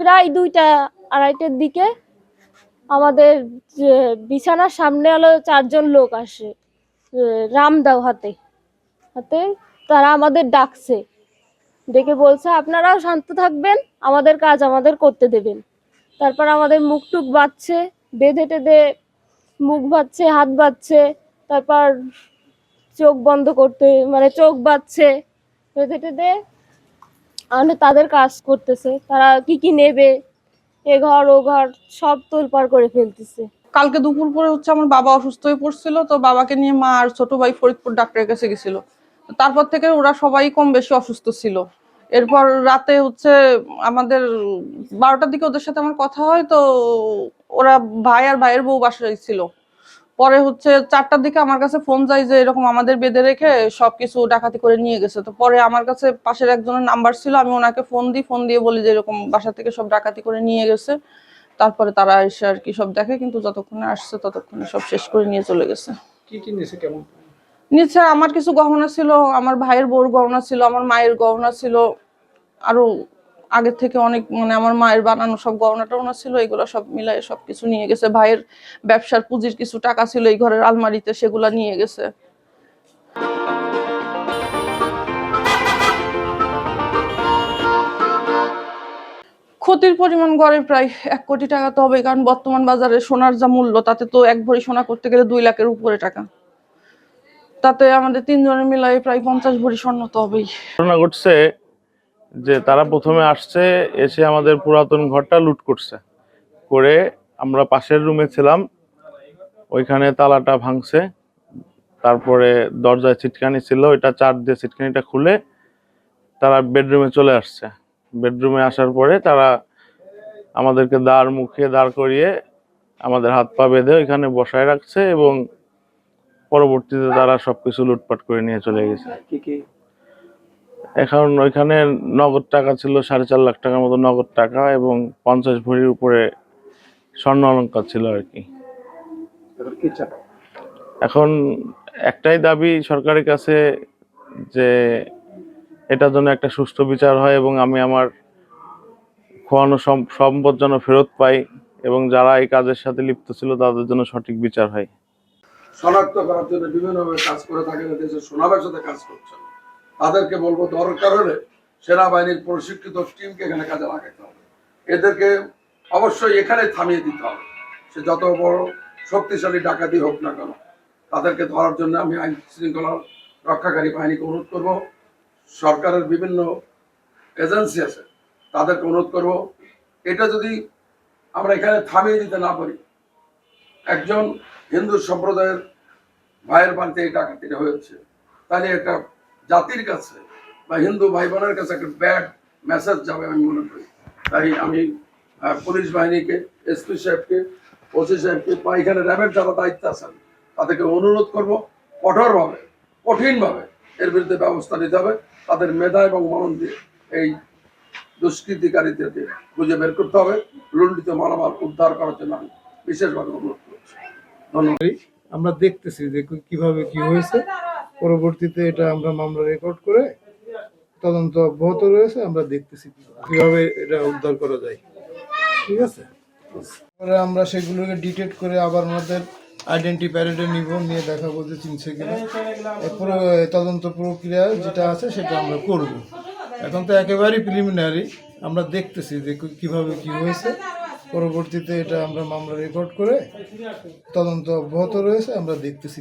প্রায় দুইটা, আড়াইটার দিকে আমাদের বিছানার সামনে হলো চারজন লোক আসে রামদাও হাতে হাতে তারা আমাদের ডাকছে, ডেকে বলছে, আপনারাও শান্ত থাকবেন, আমাদের কাজ আমাদের করতে দেবেন। তারপর আমাদের মুখ টুক বাচ্ছে বেঁধে টেঁধে মুখ বাচ্ছে হাত বাচ্ছে তারপর চোখ বন্ধ করতে মানে চোখ বাচ্ছে বেঁধে টেঁধে মানে তাদের কাজ করতেছে। তারা কি কি নেবে? এ ঘর, ও ঘর, সব তোলপাড় করে ফেলতেছে। কালকে দুপুর পরে হচ্ছে আমার বাবা অসুস্থ হয়ে পড়ছিল, তো বাবাকে নিয়ে মা আর ছোট ভাই ফরিদপুর ডাক্তারের কাছে গেছিল। তারপর থেকে ওরা সবাই কম বেশি অসুস্থ ছিল। এরপর রাতে হচ্ছে আমাদের বারোটার দিকে ওদের সাথে আমার কথা হয়, তো ওরা ভাই আর ভাইয়ের বউ বাসায় ছিল। পরে হচ্ছে চারটার দিকে আমার কাছে ফোন যায় যে এরকম আমাদের বেঁধে রেখে সবকিছু ডাকাতি করে নিয়ে গেছে। তো পরে আমার কাছে পাশের একজনের নাম্বার ছিল আমি ওনাকে ফোন দিই ফোন দিয়ে বলি যে এরকম বাসা থেকে সব ডাকাতি করে নিয়ে গেছে। তারপরে তারা এসে আর কি সব দেখে কিন্তু যতক্ষণে আসছে ততক্ষণে সব শেষ করে নিয়ে চলে গেছে। কি কি নিয়েছে কেমন? নিচে আমার কিছু গহনা ছিল আমার ভাইয়ের বউর গহনা ছিল আমার মায়ের গহনা ছিল আরও আগের থেকে অনেক মানে আমার মায়ের বানানো সব গহনা টহনা ছিল, এগুলো সব মিলাই সব কিছু নিয়ে গেছে। ভাইয়ের ব্যবসার পুঁজির কিছু টাকা ছিল এই ঘরের আলমারিতে, সেগুলো নিয়ে গেছে। ক্ষতির পরিমাণ গড়ে প্রায় এক কোটি টাকা তো হবে কারণ বর্তমান বাজারে সোনার যা মূল্য, তাতে তো এক ভরি সোনা করতে গেলে দুই লাখের উপরে টাকা। তাতে আমাদের তিনজনের মিলাই প্রায় পঞ্চাশ ভরি স্বর্ণ তো হবেই। ঘটছে যে তারা প্রথমে আসছে, এসে আমাদের পুরাতন ঘরটা লুট করছে। করে আমরা পাশের রুমে ছিলাম, ওইখানে তালাটা ভাঙছে, তারপরে দরজায় ছিটকানি ছিল, ওইটা চার দিয়ে ছিটকানিটা খুলে তারা বেডরুমে চলে আসছে। বেডরুমে আসার পরে তারা আমাদেরকে দাঁড় মুখে দাঁড় করিয়ে আমাদের হাত পা বেঁধে ওইখানে বসায় রাখছে এবং পরবর্তীতে তারা সবকিছু লুটপাট করে নিয়ে চলে গেছে। এখন ওইখানে নগদ টাকা ছিল সাড়ে চার লাখ টাকার মতো নগদ টাকা এবং পঞ্চাশ ভরির উপরে স্বর্ণ অলঙ্কার ছিল আর কি। এখন একটাই দাবি সরকারের কাছে যে এটার জন্য একটা সুষ্ঠু বিচার হয় এবং আমি আমার খোয়ানো সম্পদ যেন ফেরত পাই এবং যারা এই কাজের সাথে লিপ্ত ছিল তাদের জন্য সঠিক বিচার হয়। শনাক্ত করার জন্য বিভিন্নভাবে কাজ করে থাকেন দেশের সুনামের সাথে কাজ করছেন। তাদেরকে বলব দরকার হলে সেনাবাহিনীর প্রশিক্ষিত টিমকে এখানে কাজে লাগাতে হবে। এদেরকে অবশ্যই এখানে থামিয়ে দিতে হবে। সে যত বড় শক্তিশালী ডাকাতি হোক না কেন, তাদেরকে ধরার জন্য আমি আইন শৃঙ্খলা রক্ষাকারী বাহিনীকে অনুরোধ করব। সরকারের বিভিন্ন এজেন্সি আছে, তাদেরকে অনুরোধ করব, এটা যদি আমরা এখানে থামিয়ে দিতে না পারি, একজন হিন্দু সম্প্রদায়ের ভাইয়ের বাড়িতে এই ডাকাতিটা হয়েছে, তাহলে একটা জাতির কাছে বা হিন্দু ভাই বোনের কাছে একটা ব্যাড মেসেজ যাবে আমি মনে করি। তাই আমি পুলিশ বাহিনীকে এসপি সাহেবকে ওসি সাহেবকে বা এখানে র্যাবের যারা দায়িত্ব আছেন, তাদেরকে অনুরোধ করব কঠোরভাবে, কঠিনভাবে এর বিরুদ্ধে ব্যবস্থা নিতে হবে। তাদের মেধা এবং মনন দিয়ে এই দুষ্কৃতিকারীদেরকে খুঁজে বের করতে হবে। লুণ্ঠিত মালামাল উদ্ধার করার জন্য আমি বিশেষভাবে অনুরোধ করছি। ধন্যবাদ। আমরা দেখতেছি যে কীভাবে কি হয়েছে। পরবর্তীতে এটা আমরা মামলা রেকর্ড করে তদন্ত অব্যাহত রয়েছে, আমরা দেখতেছি কীভাবে এটা উদ্ধার করা যায়। ঠিক আছে? পরে আমরা সেগুলোকে ডিটেক্ট করে আবার আমাদের আইডেন্টি প্যারেডে নিব, নিয়ে দেখাবো যে চিনছে কিনা। এই পুরো তদন্ত প্রক্রিয়া যেটা আছে সেটা আমরা করব। এখন তো একেবারেই প্রিলিমিনারি আমরা দেখতেছি যে কীভাবে কি হয়েছে। পরবর্তীতে এটা আমরা মামলা রেকর্ড করে তদন্ত অব্যাহত রয়েছে, আমরা দেখতেছি।